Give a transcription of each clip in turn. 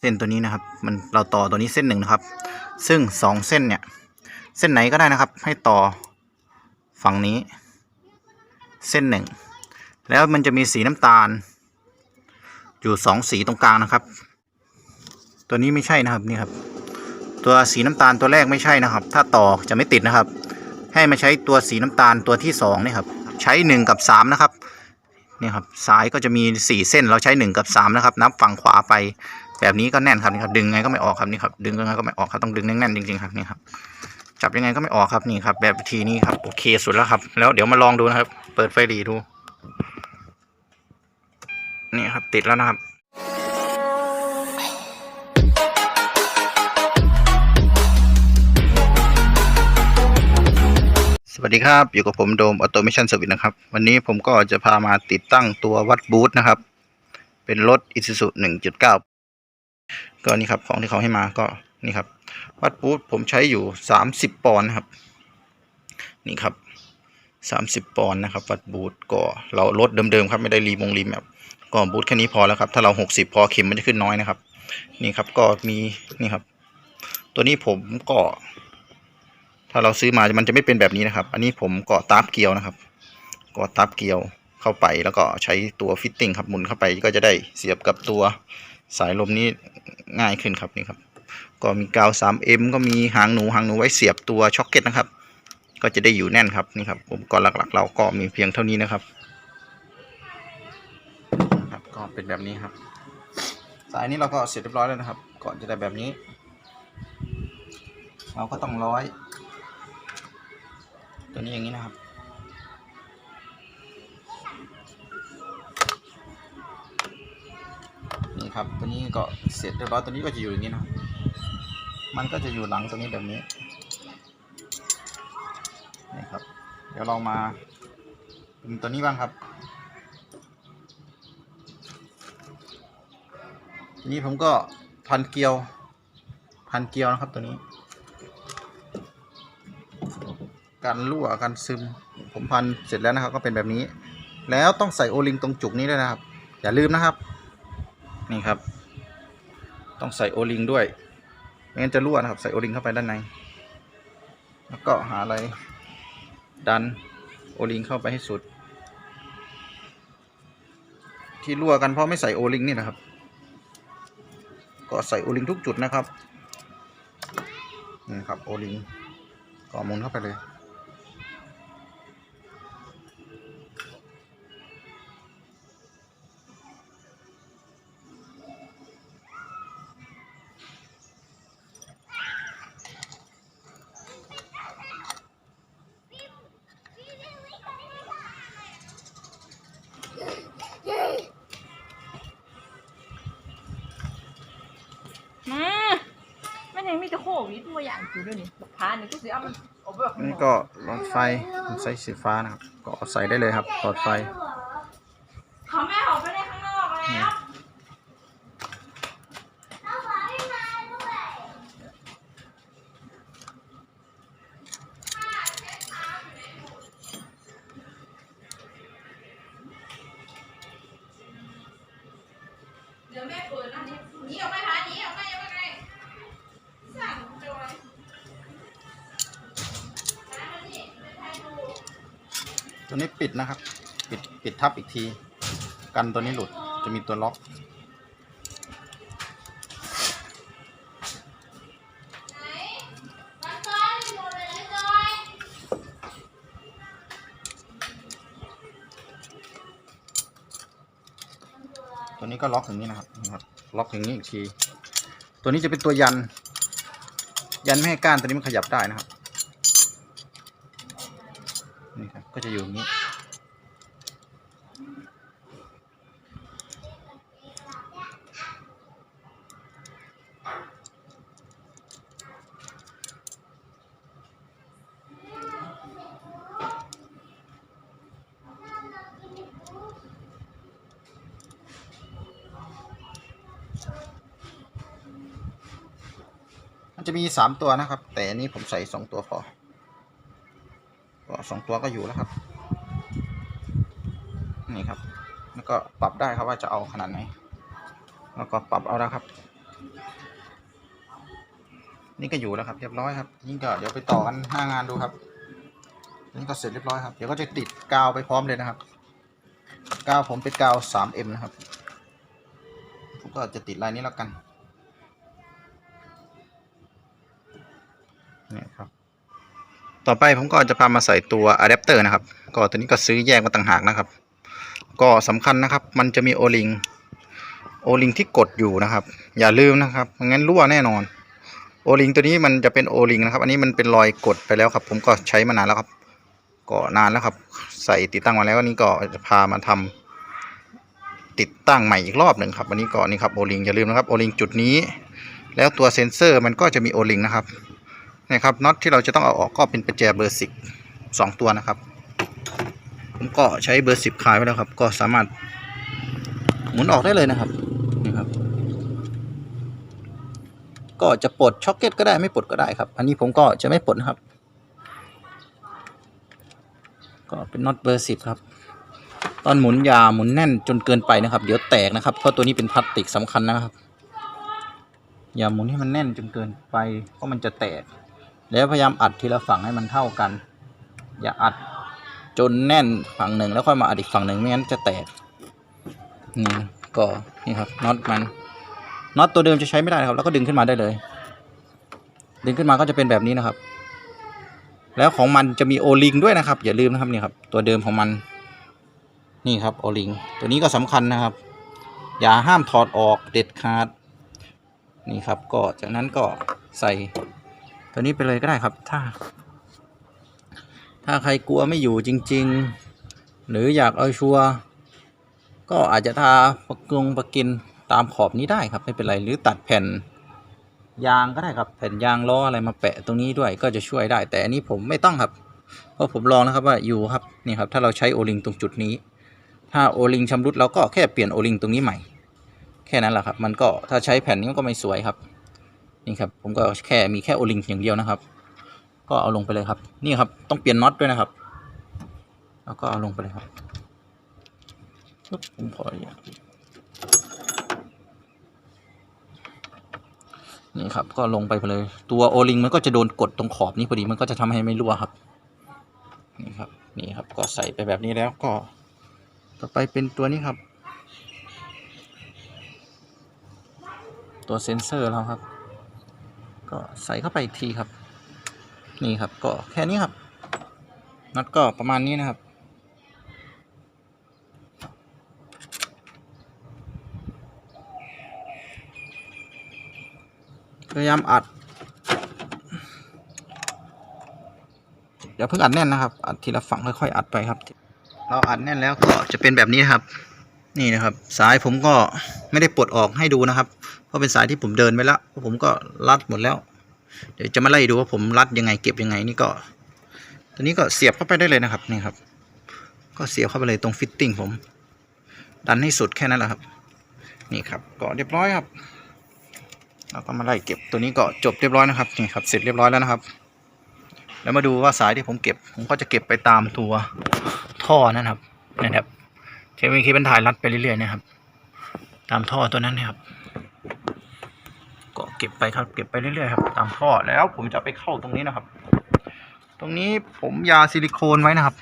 เส้นตัวนี้นะครับ มันเราต่อตัวนี้เส้นหนึ่งนะครับ ซึ่งสองเส้นเนี่ย เส้นไหนก็ได้นะครับ ให้ต่อฝั่งนี้ เส้นหนึ่งแล้วมันจะมีสีน้ำตาล อยู่สองสีตรงกลางนะครับ ตัวนี้ไม่ใช่นะครับนี่ครับ ตัวสีน้ำตาลตัวแรกไม่ใช่นะครับ ถ้าต่อจะไม่ติดนะครับ ให้มาใช้ตัวสีน้ำตาลตัวที่สองนี่ครับ ใช้หนึ่งกับสามนะครับนี่ครับสายก็จะมีสี่เส้นเราใช้หนึ่งกับสามนะครับ นับฝั่งขวาไป แบบนี้ก็แน่นครับนี่ครับดึงไงก็ไม่ออกครับนี่ครับดึงยังไงก็ไม่ออกครับต้องดึงแน่นๆจริงๆครับนี่ครับจับยังไงก็ไม่ออกครับนี่ครับ แบบวิธีนี้ครับโอเคสุดแล้วครับ แล้วเดี๋ยวมาลองดูนะครับ เปิดไฟหลีดู นี่ครับติดแล้วนะครับสวัสดีครับ อยู่กับผมโดมออโตเมชันสวิตนะครับ วันนี้ผมก็จะพามาติดตั้งตัววัดบูทนะครับ เป็นรถ Isuzu 1.9 ก็นี่ครับของที่เขาให้มาก็นี่ครับ วัดบูทผมใช้อยู่30ปอนด์นะครับ นี่ครับ30ปอนด์นะครับ วัดบูทก็เราลดเดิมๆครับไม่ได้รีมงรีแมปก็บูทแค่นี้พอแล้วครับถ้าเรา60พอเข็มมันจะขึ้นน้อยนะครับ นี่ครับก็มีนี่ครับ ตัวนี้ผมก็ ถ้าเราซื้อมามันจะไม่เป็นแบบนี้นะครับ อันนี้ผมกาะตาบเกลียวนะครับกาะตาบเกลียวเข้าไปแล้วก็ใช้ตัวฟิตติ้งครับหมุนเข้าไปก็จะได้เสียบกับตัว สายลมนี้ง่ายขึ้นครับนี่ครับ ก็มีกาว 3M ก็มีหางหนูหางหนูไว้เสียบตัวช็อคเก็ตนะครับ ก็จะได้อยู่แน่นครับนี่ครับอุปกรณ์หลักๆ เราก็มีเพียงเท่านี้นะครับครับ ก็เป็นแบบนี้ครับ สายนี้เราก็เสร็จเรียบร้อยแล้วนะครับ ก่อนจะได้แบบนี้ เราก็ต้องร้อย ตัวนี้อย่างนี้นะครับ ครับ ตัวนี้ก็เสร็จเรียบร้อยตัวนี้ก็จะอยู่อย่างนี้นะมันก็จะอยู่หลังตัวนี้แบบนี้นี่ครับ เดี๋ยวเรามาเป็นตัวนี้บ้างครับทีนี้ผมก็พันเกลียว พันเกลียวนะครับตัวนี้การรั่วการซึม ผมพันเสร็จแล้วนะครับ ก็เป็นแบบนี้ แล้วต้องใส่โอลิงตรงจุกนี้ด้วยนะครับ อย่าลืมนะครับ นี่ครับ ต้องใส่โอลิงด้วยไม่งั้นจะรั่วนะครับ ใส่โอลิงเข้าไปด้านใน แล้วก็หาอะไร ดันโอลิงเข้าไปให้สุด ที่รั่วกันเพราะไม่ใส่โอลิงนี่นะครับ ก็ใส่โอลิงทุกจุดนะครับนี่ครับโอลิงก็มุนเข้าไปเลย นี่บักพานี่ก็สิเอามันเอาไปแบบนี่ก็หลอดไฟผมใช้สีฟ้านะครับ ก็ใส่ได้เลยครับหลอดไฟ เขาแม่ออกไปได้ข้างนอกแล้วับอีกที กันตัวนี้หลุดจะมีตัวล็อก ตัวนี้ก็ล็อกอย่างนี้นะครับนะครับ ล็อกอย่างนี้อีกที ตัวนี้จะเป็นตัวยัน ยันไม่ให้ก้านตัวนี้มันขยับได้นะครับ นี่ครับ ก็จะอยู่อย่างนี้ จะมีสามตัวนะครับ แต่อันนี้ผมใส่สองตัวพอก็สองตัวก็อยู่แล้วครับ นี่ครับ แล้วก็ปรับได้ครับว่าจะเอาขนาดไหน แล้วก็ปรับเอาแล้วครับ นี่ก็อยู่แล้วครับเรียบร้อยครับนี่ก็เดี๋ยวไปต่อกันหน้างานดูครับ นี่ก็เสร็จเรียบร้อยครับ เดี๋ยวก็จะติดกาวไปพร้อมเลยนะครับ กาวผมเป็นกาว 3M นะครับ ผมก็จะติดลายนี้แล้วกัน ต่อไปผมก็จะพามาใส่ตัวอะแดปเตอร์นะครับ ก็ตัวนี้ก็ซื้อแยกมาต่างหากนะครับ ก็สำคัญนะครับ มันจะมีโอลิงโอลิงที่กดอยู่นะครับ อย่าลืมนะครับม่งั้นรั่วแน่นอนโอลิงตัวนี้มันจะเป็นโอลิงนะครับ อันนี้มันเป็นรอยกดไปแล้วครับ ผมก็ใช้มานานแล้วครับก็นานแล้วครับ ใส่ติดตั้งมาแล้วอันนี้ก็จะพามาทำติดตั้งใหม่อีกรอบหนึ่งครับอันนี้ก็นี่ครับโอลิงอย่าลืมนะครับโอลิงจุดนี้ แล้วตัวเซนเซอร์มันก็จะมีโอลิงนะครับ นะครับน็อตที่เราจะต้องเอาออกก็เป็นประแจเบอร์สิบสองตัวนะครับ ผมก็ใช้เบอร์สิบคลายไว้แล้วครับ ก็สามารถหมุนออกได้เลยนะครับนี่ครับ ก็จะปลดช็อคเก็ตก็ได้ไม่ปลดก็ได้ครับ อันนี้ผมก็จะไม่ปลดนะครับ ก็เป็นน็อตเบอร์สิบครับ ตอนหมุนยาหมุนแน่นจนเกินไปนะครับ เดี๋ยวแตกนะครับเพราะตัวนี้เป็นพลาสติกสำคัญนะครับอย่าหมุนให้มันแน่นจนเกินไปเพราะมันจะแตก แล้วพยายามอัดทีละฝั่งให้มันเท่ากัน อย่าอัดจนแน่นฝั่งหนึ่งแล้วค่อยมาอัดอีกฝั่งหนึ่งไม่งั้นจะแตกนี่ก็นี่ครับน็อตมันน็อตตัวเดิมจะใช้ไม่ได้นะครับ แล้วก็ดึงขึ้นมาได้เลย ดึงขึ้นมาก็จะเป็นแบบนี้นะครับ แล้วของมันจะมีโอลิงด้วยนะครับ อย่าลืมนะครับนี่ครับ ตัวเดิมของมันนี่ครับโอลิงตัวนี้ก็สำคัญนะครับ อย่าห้ามถอดออกเด็ดขาดนี่ครับก็จากนั้นก็ใส่ ตัวนี้ไปเลยก็ได้ครับ ถ้า ถ้าใครกลัวไม่อยู่จริง ๆ หรืออยากเอาชัวร์ก็อาจจะทาปะกงปะกินตามขอบนี้ได้ครับไม่เป็นไรหรือตัดแผ่นยางก็ได้ครับ แผ่นยางล้ออะไรมาแปะตรงนี้ด้วยก็จะช่วยได้ แต่อันนี้ผมไม่ต้องครับ เพราะผมลองนะครับว่าอยู่ครับนี่ครับ ถ้าเราใช้โอลิงตรงจุดนี้ ถ้าโอลิงชำรุดเราก็แค่เปลี่ยนโอลิงตรงนี้ใหม่ แค่นั้นแหละครับ มันก็ถ้าใช้แผ่นนี้ก็ไม่สวยครับ นี่ครับผมก็แค่มีแค่โอลิงอย่างเดียวนะครับ ก็เอาลงไปเลยครับ นี่ครับต้องเปลี่ยนน็อตด้วยนะครับ แล้วก็เอาลงไปเลยครับปึ๊บผมขออนุญาตนี่ครับก็ลงไปเลย ตัวโอลิงมันก็จะโดนกดตรงขอบนี้พอดีมันก็จะทำให้ไม่รั่วครับนี่ครับนี่ครับก็ใส่ไปแบบนี้แล้วก็ ต่อไปเป็นตัวนี้ครับ ตัวเซนเซอร์เราครับ ก็ใส่เข้าไปอีกทีครับ นี่ครับก็แค่นี้ครับน็อตก็ประมาณนี้นะครับ พยายามอัดอย่าเพิ่งอัดแน่นนะครับ อัดทีละฝั่งค่อยๆอัดไปครับ เราอัดแน่นแล้วก็จะเป็นแบบนี้ครับ นี่นะครับ สายผมก็ไม่ได้ปลดออกให้ดูนะครับ เพราะเป็นสายที่ผมเดินไปแล้วผมก็รัดหมดแล้ว เดี๋ยวจะมาไล่ดูว่าผมรัดยังไงเก็บยังไงนี่ก็ตัวนี้ก็เสียบเข้าไปได้เลยนะครับนี่ครับ ก็เสียบเข้าไปเลยตรงฟิตติ้งผม ดันให้สุดแค่นั้นแหละครับ นี่ครับก็เรียบร้อยครับเราก็มาไล่เก็บตัวนี้ก็จบเรียบร้อยนะครับนี่ครับเสร็จเรียบร้อยแล้วนะครับ แล้วมาดูว่าสายที่ผมเก็บ ผมก็จะเก็บไปตามตัวท่อนั่นครับนะครับ เทปคีเป็นถ่ายรัดไปเรื่อยๆนะครับ ตามท่อตัวนั้นนะครับก็เก็บไปครับ เก็บไปเรื่อยๆครับ ตามท่อแล้วผมจะไปเข้าตรงนี้นะครับ ตรงนี้ผมยาซิลิโคนไว้นะครับ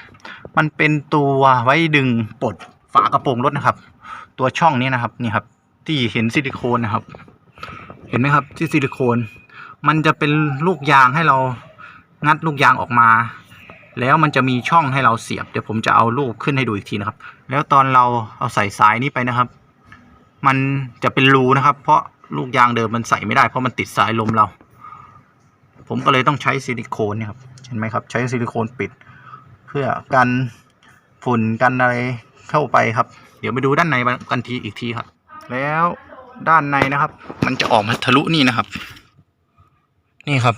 มันเป็นตัวไว้ดึงปลดฝากระโปรงรถนะครับ ตัวช่องนี้นะครับนี่ครับ ที่เห็นซิลิโคนนะครับ เห็นไหมครับที่ซิลิโคน มันจะเป็นลูกยางให้เรางัดลูกยางออกมา แล้วมันจะมีช่องให้เราเสียบ เดี๋ยวผมจะเอารูปขึ้นให้ดูอีกทีนะครับ แล้วตอนเราเอาใส่สายนี้ไปนะครับ มันจะเป็นรูนะครับ เพราะลูกยางเดิมมันใส่ไม่ได้เพราะมันติดสายลมเรา ผมก็เลยต้องใช้ซิลิโคนนี่ครับเห็นไหมครับ ใช้ซิลิโคนปิด เพื่อกันฝุ่นกันอะไรเข้าไปครับ เดี๋ยวไปดูด้านในกันทีอีกทีครับ แล้วด้านในนะครับ มันจะออกมาทะลุนี่นะครับ นี่ครับ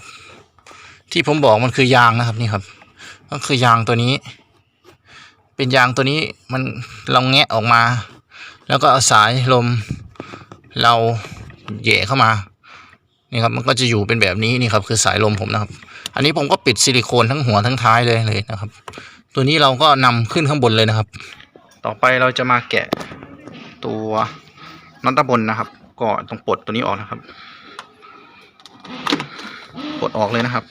ที่ผมบอกมันคือยางนะครับนี่ครับ ก็คือยางตัวนี้ เป็นยางตัวนี้มันเราแงะออกมา แล้วก็เอาสายลมเราแหย่เข้ามานี่ครับมันก็จะอยู่เป็นแบบนี้นี่ครับคือสายลมผมนะครับ อันนี้ผมก็ปิดซิลิโคนทั้งหัวทั้งท้ายเลยเลยนะครับ ตัวนี้เราก็นำขึ้นข้างบนเลยนะครับ ต่อไปเราจะมาแกะตัวน็อตด้านบนนะครับ ก็ต้องปลดตัวนี้ออกนะครับปลดออกเลยนะครับ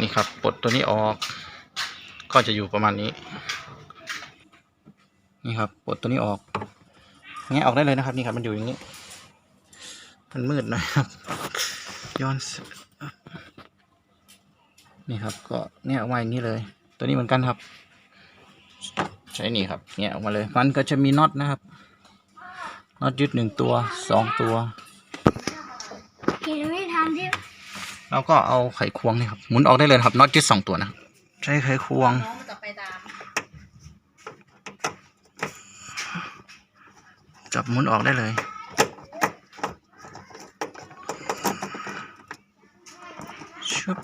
นี่ครับปลดตัวนี้ออก ก็จะอยู่ประมาณนี้ นี่ครับปลดตัวนี้ออกแงะออกได้เลยนะครับ นี่ครับมันอยู่อย่างนี้ มันมืดหนะครับย้อนสนี่ครับ ก็แงะออกมาอย่างนี้เลย ตัวนี้เหมือนกันครับ ใช้นี่ครับแงะออกมาเลย มันก็จะมีน็อตนะครับน็อตยึดหนึ่งตัวสองตัวกินไม่ทันที่แล้วก็เอาไขควงนี่ครับหมุนออกได้เลยนะครับน็อตยึดสองตัวนะครับ ใช้ไขควง น้องมันจะไปตามจับหมุนออกได้เลยชึบ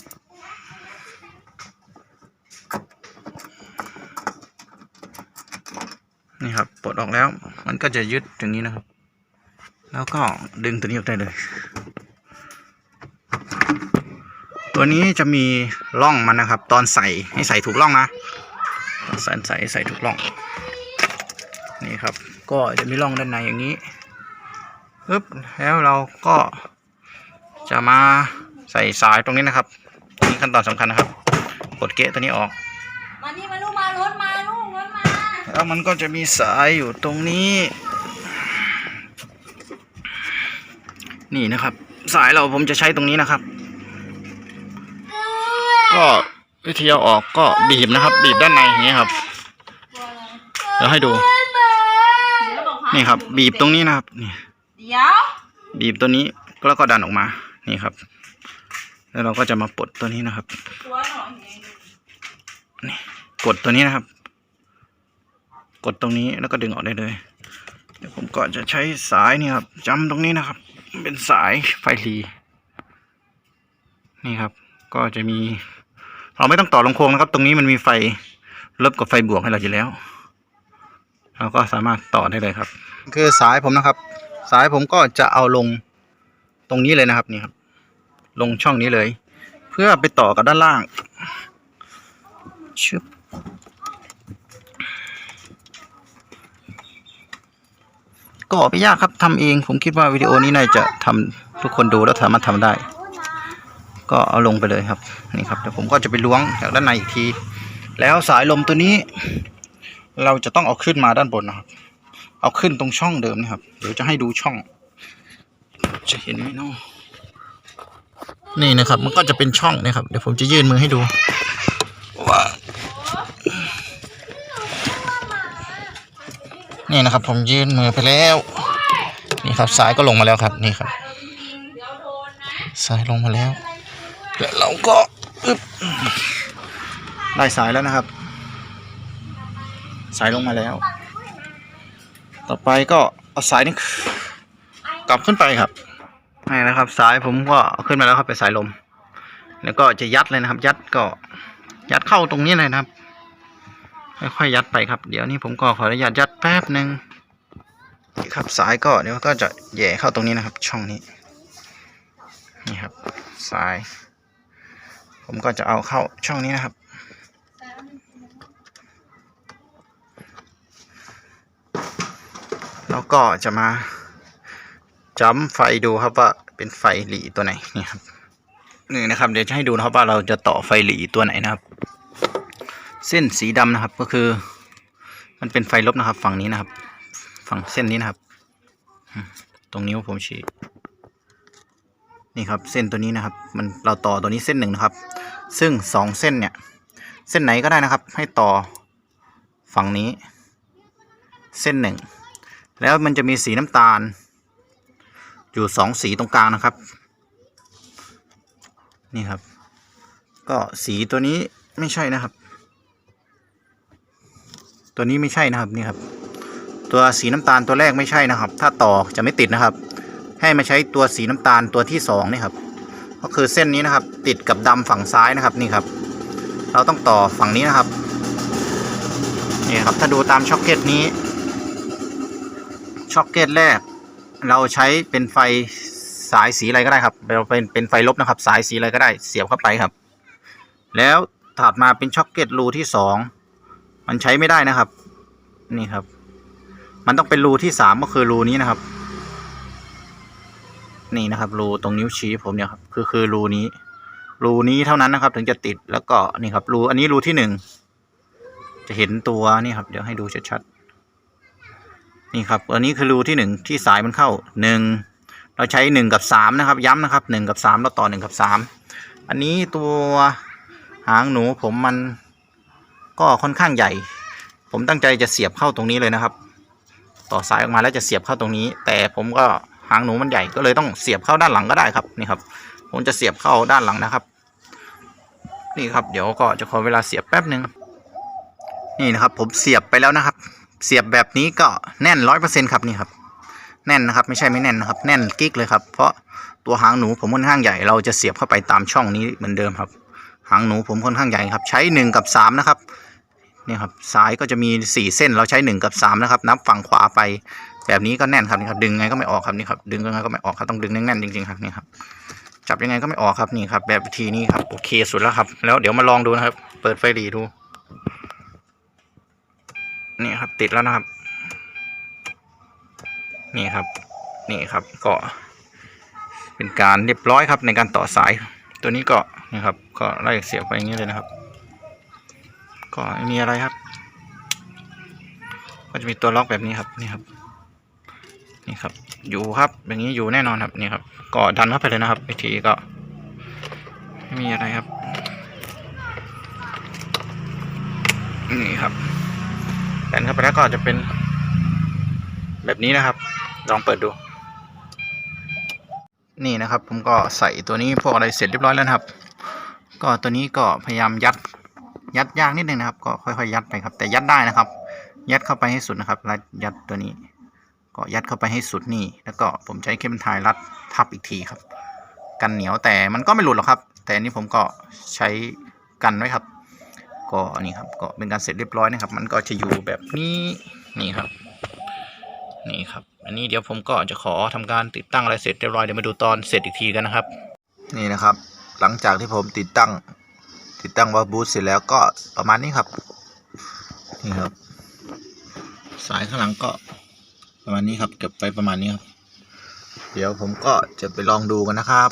นี่ครับปลดออกแล้ว มันก็จะยึดอย่างนี้นะครับ แล้วก็ดึงตัวนี้ออกได้เลย ตัวนี้จะมีร่องมันนะครับ ตอนใส่ให้ใส่ถูกร่องนะตอนใส่ใส่ใส่ถูกร่อง นี่ครับ ก็จะมีร่องด้านในอย่างนี้ปึ๊บแล้วเราก็จะมาใส่สายตรงนี้นะครับนี่ขั้นตอนสำคัญนะครับกดเกะตัวนี้ออกมานี่มาลูกมารถมาลูกรถมาแล้วมันก็จะมีสายอยู่ตรงนี้ นี่นะครับ สายเราผมจะใช้ตรงนี้นะครับ ก็ วิธีเอาออกก็บีบนะครับ บีบด้านในอย่างนี้ครับ เดี๋ยวให้ดู นี่ครับ บีบตรงนี้นะครับ นี่บีบตัวนี้แล้วก็ดันออกมา นี่ครับ แล้วเราก็จะมาปลดตัวนี้นะครับตัวหน่กดตัวนี้นะครับ กดตรงนี้แล้วก็ดึงออกได้เลยเดี๋ยวผมก็จะใช้สายนี่ครับจำตรงนี้นะครับ เป็นสายไฟรีนี่ครับ ก็จะมี เราไม่ต้องต่อลงโครงนะครับ ตรงนี้มันมีไฟลบกับไฟบวกให้เราอยู่แล้ว เราก็สามารถต่อได้เลยครับ คือสายผมนะครับ สายผมก็จะเอาลงตรงนี้เลยนะครับนี่ครับ ลงช่องนี้เลย เพื่อไปต่อกับด้านล่างชึบก็ไม่ยากครับทำเองผมคิดว่าวิดีโอนี้น่าจะทำทุกคนดูแล้วสามารถทำได้ ก็เอาลงไปเลยครับนี่ครับเดี๋ยวผมก็จะไปล้วงจากด้านในอีกที แล้วสายลมตัวนี้ เราจะต้องเอาขึ้นมาด้านบนนะครับ เอาขึ้นตรงช่องเดิมนะครับ เดี๋ยวจะให้ดูช่อง จะเห็นไหมเนาะนี่นะครับ มันก็จะเป็นช่องนะครับ เดี๋ยวผมจะยื่นมือให้ดูว่านี่นะครับ ผมยื่นมือไปแล้ว นี่ครับสายก็ลงมาแล้วครับ นี่ครับสายลงมาแล้ว ก็อึบได้สายแล้วนะครับ สายลงมาแล้ว ต่อไปก็เอาสายนี้กลับขึ้นไปครับนี่นะครับ สายผมก็เอาขึ้นมาแล้วครับเป็นสายลม แล้วก็จะยัดเลยนะครับ ยัดก็ยัดเข้าตรงนี้เลยนะครับค่อยๆยัดไปครับ เดี๋ยวนี้ผมก็ขออนุญาตยัดแป๊บหนึ่งครับสายก็เดี๋ยวก็จะแย่เข้าตรงนี้นะครับ ช่องนี้ นี่ครับสาย ผมก็จะเอาเข้าช่องนี้นะครับ แล้วก็จะมาจ้ำไฟดูครับว่าเป็นไฟหลีตัวไหนนี่ครับนี่นะครับเดี๋ยวจะให้ดูนะครับว่าเราจะต่อไฟหลีตัวไหนนะครับ เส้นสีดำนะครับก็คือ มันเป็นไฟลบนะครับ ฝั่งนี้นะครับ ฝั่งเส้นนี้นะครับ ตรงนิ้วผมชี้ นี่ครับเส้นตัวนี้นะครับ มันเราต่อตัวนี้เส้นหนึ่งนะครับ ซึ่งสองเส้นเนี่ยเส้นไหนก็ได้นะครับ ให้ต่อฝั่งนี้ เส้นหนึ่งแล้วมันจะมีสีน้ำตาล อยู่สองสีตรงกลางนะครับ นี่ครับ ก็สีตัวนี้ไม่ใช่นะครับ ตัวนี้ไม่ใช่นะครับนี่ครับ ตัวสีน้ำตาลตัวแรกไม่ใช่นะครับ ถ้าต่อจะไม่ติดนะครับ ให้มาใช้ตัวสีน้ำตาลตัวที่สองนี่ครับ ก็คือเส้นนี้นะครับ ติดกับดำฝั่งซ้ายนะครับนี่ครับ เราต้องต่อฝั่งนี้นะครับนี่ครับถ้าดูตามช็อคเก็ตนี้ช็อคเก็ตแรก เราใช้เป็นไฟสายสีอะไรก็ได้ครับเราเป็นเป็นไฟลบนะครับ สายสีอะไรก็ได้เสียบเข้าไปครับ แล้วถัดมาเป็นช็อคเก็ตรูที่สองมันใช้ไม่ได้นะครับ นี่ครับ มันต้องเป็นรูที่สามก็คือรูนี้นะครับ นี่นะครับ รูตรงนิ้วชี้ผมเนี่ยครับคือคือรูนี้ รูนี้เท่านั้นนะครับ ถึงจะติดแล้วก็นี่ครับ รูอันนี้รูที่หนึ่งจะเห็นตัวนี่ครับ เดี๋ยวให้ดูชัดๆนี่ครับ อันนี้คือรูที่หนึ่งที่สายมันเข้าหนึ่งเราใช้หนึ่งกับสามนะครับ ย้ำนะครับหนึ่งกับสามเราต่อหนึ่งกับสามอันนี้ตัวหางหนูผมมันก็ค่อนข้างใหญ่ ผมตั้งใจจะเสียบเข้าตรงนี้เลยนะครับ ต่อสายออกมาแล้วจะเสียบเข้าตรงนี้ แต่ผมก็ หางหนูมันใหญ่ก็เลยต้องเสียบเข้าด้านหลังก็ได้ครับนี่ครับ ผมจะเสียบเข้าด้านหลังนะครับ นี่ครับเดี๋ยวก็จะขอเวลาเสียบแป๊บหนึ่งนี่นะครับผมเสียบไปแล้วนะครับ เสียบแบบนี้ก็แน่นร้อยเปอร์เซ็นครับนี่ครับ แน่นนะครับไม่ใช่ไม่แน่นนะครับ แน่นกิ๊กเลยครับ เพราะตัวหางหนูผมค่อนข้างใหญ่เราจะเสียบเข้าไปตามช่องนี้เหมือนเดิมครับ หางหนูผมค่อนข้างใหญ่ครับ ใช้หนึ่งกับสามนะครับนี่ครับสายก็จะมีสี่เส้นเราใช้หนึ่งกับสามนะครับ นับฝั่งขวาไป แบบนี้ก็แน่นครับนี่ครับ ดึงไงก็ไม่ออกครับนี่ครับ ดึงยังไงก็ไม่ออกครับต้องดึงแน่นๆจริงๆครับนี่ครับ จับยังไงก็ไม่ออกครับนี่ครับ แบบวิธีนี้ครับโอเคสุดแล้วครับ แล้วเดี๋ยวมาลองดูนะครับ เปิดไฟหลีดู นี่ครับ ติดแล้วนะครับ นี่ครับ นี่ครับก็เป็นการเรียบร้อยครับในการต่อสาย ตัวนี้ก็นี่ครับ ก็ไล่เสียบไปอย่างนี้เลยนะครับ ก็ไม่มีอะไรครับ ก็จะมีตัวล็อกแบบนี้ครับนี่ครับ นี่ครับ อยู่ครับ อย่างนี้อยู่แน่นอนครับนี่ครับก็ดันเข้าไปเลยนะครับวิธีก็ไม่มีอะไรครับ นี่ครับดันเข้าไปแล้วก็จะเป็น แบบนี้นะครับ ลองเปิดดู นี่นะครับ ผมก็ใส่ตัวนี้พวกอะไรเสร็จเรียบร้อยแล้วครับ ก็ตัวนี้ก็พยายามยัดยัดยากนิดนึงนะครับ ก็ค่อยๆยัดไปครับ แต่ยัดได้นะครับ ยัดเข้าไปให้สุดนะครับรัดยัดตัวนี้ ก็ยัดเข้าไปให้สุดนี่ แล้วก็ผมใช้เคมทายรัดทับอีกทีครับ กันเหนียวแต่มันก็ไม่หลุดหรอกครับ แต่อันนี้ผมก็ใช้กันไว้ครับ ก็นี่ครับก็เป็นการเสร็จเรียบร้อยนะครับ มันก็จะอยู่แบบนี้นี่ครับ นี่ครับ อันนี้เดี๋ยวผมก็จะขอทำการติดตั้งอะไรเสร็จเรียบร้อยเดี๋ยวมาดูตอนเสร็จอีกทีกันนะครับ นี่นะครับ หลังจากที่ผมติดตั้ง ติดตั้งวาล์วบูทเสร็จแล้วก็ประมาณนี้ครับนี่ครับ สายข้างหลังก็ ประมาณนี้ครับเก็บไปประมาณนี้ครับ เดี๋ยวผมก็จะไปลองดูกันนะครับ